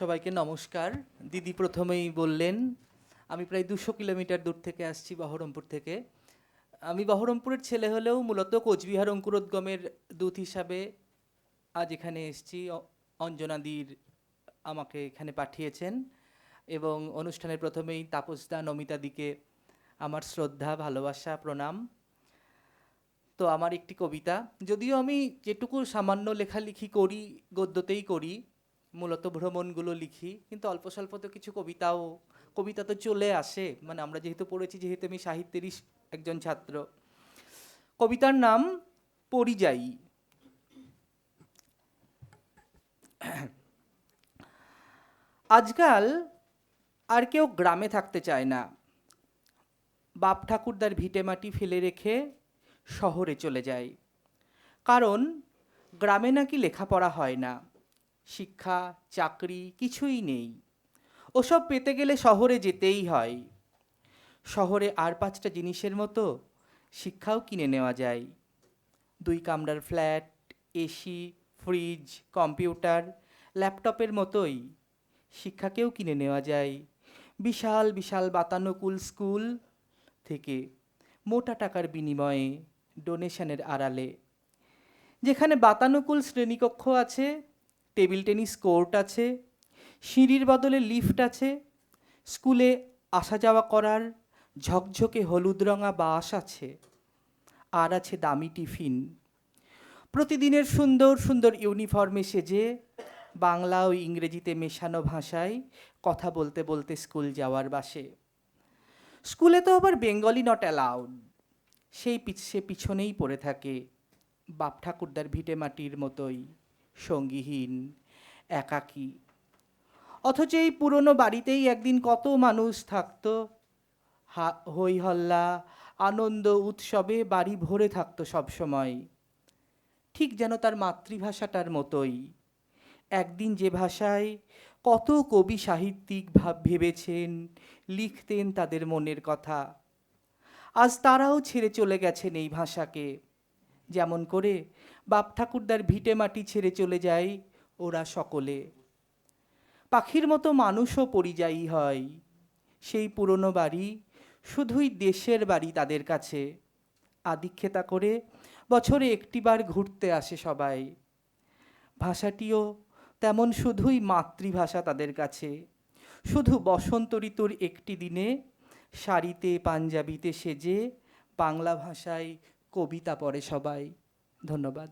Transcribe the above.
সবাইকে নমস্কার। দিদি প্রথমেই বললেন, আমি প্রায় দুশো কিলোমিটার দূর থেকে আসছি বহরমপুর থেকে। আমি বহরমপুরের ছেলে হলেও মূলত কোচবিহার অঙ্কুরোদ্গমের দূত হিসাবে আজ এখানে এসছি। অঞ্জনাদির আমাকে এখানে পাঠিয়েছেন এবং অনুষ্ঠানের প্রথমেই তাপসদা নমিতাদিকে আমার শ্রদ্ধা, ভালোবাসা, প্রণাম। তো আমার একটি কবিতা। যদিও আমি যেটুকু সামান্য লেখালেখি করি, গদ্যতেই করি মূলত ভ্রমণগুলো লিখি, কিন্তু অল্প স্বল্প তো কিছু কবিতাও, কবিতা তো চলে আসে মানে আমরা যেহেতু পড়েছি, যেহেতু আমি সাহিত্যেরই একজন ছাত্র। কবিতার নাম পরিযায়ী। আজকাল আর কেউ গ্রামে থাকতে চায় না। বাপ ঠাকুরদার ভিটেমাটি ফেলে রেখে শহরে চলে যায়। কারণ গ্রামে নাকি লেখাপড়া হয় না। শিক্ষা, চাকরি কিছুই নেই। ওসব পেতে গেলে শহরে যেতেই হয়। শহরে আর পাঁচটা জিনিসের মতো শিক্ষাও কিনে নেওয়া যায়। দুই কামরার ফ্ল্যাট, এসি, ফ্রিজ, কম্পিউটার, ল্যাপটপের মতোই শিক্ষাকেও কিনে নেওয়া যায়। বিশাল বিশাল বাতানুকূল স্কুল থেকে মোটা টাকার বিনিময়ে ডোনেশনের আড়ালে। যেখানে বাতানুকূল শ্রেণীকক্ষ আছে টেবিল টেনিস কোর্ট আছে, সিঁড়ির বদলে লিফট আছে, স্কুলে আসা যাওয়া করার ঝকঝকে হলুদ রঙা বাস আছে, আর আছে দামি টিফিন। প্রতিদিনের সুন্দর সুন্দর ইউনিফর্মে সেজে বাংলা ও ইংরেজিতে মেশানো ভাষায় কথা বলতে বলতে স্কুল যাওয়ার বাসে। স্কুলে তো আবার বেঙ্গলি নট অ্যালাউড সেই পিছ- সে পিছনেই পড়ে থাকে বাপ ঠাকুরদার ভিটে মাটির মতোই। সঙ্গীহীন, একাকী। অথচ এই পুরনো বাড়িতেই একদিন কত মানুষ থাকতো। হই হল্লা আনন্দ উৎসবে বাড়ি ভরে থাকতো সবসময়। ঠিক যেন তার মাতৃভাষাটার মতোই। একদিন যে ভাষায় কত কবি সাহিত্যিক ভাব ভেবেছেন, লিখতেন তাদের মনের কথা। আজ তারাও ছেড়ে চলে গেছেন এই ভাষাকে। যেমন করে, বাপ ঠাকুরদার ভিটে মাটি ছেড়ে চলে যায় ওরা সকলে। পাখির মতো মানুষও পরিযায়ী হয়। সেই পুরনো বাড়ি শুধুই দেশের বাড়ি তাদের কাছে। আদিক্ষেতা করে বছরে একটিবার ঘুরতে আসে সবাই। ভাষাটিও তেমন শুধুই মাতৃভাষা তাদের কাছে। শুধু বসন্ত ঋতুর একটি দিনে শাড়িতে, পাঞ্জাবিতে সেজে বাংলা ভাষায় কবিতা পড়ে সবাই। ধন্যবাদ।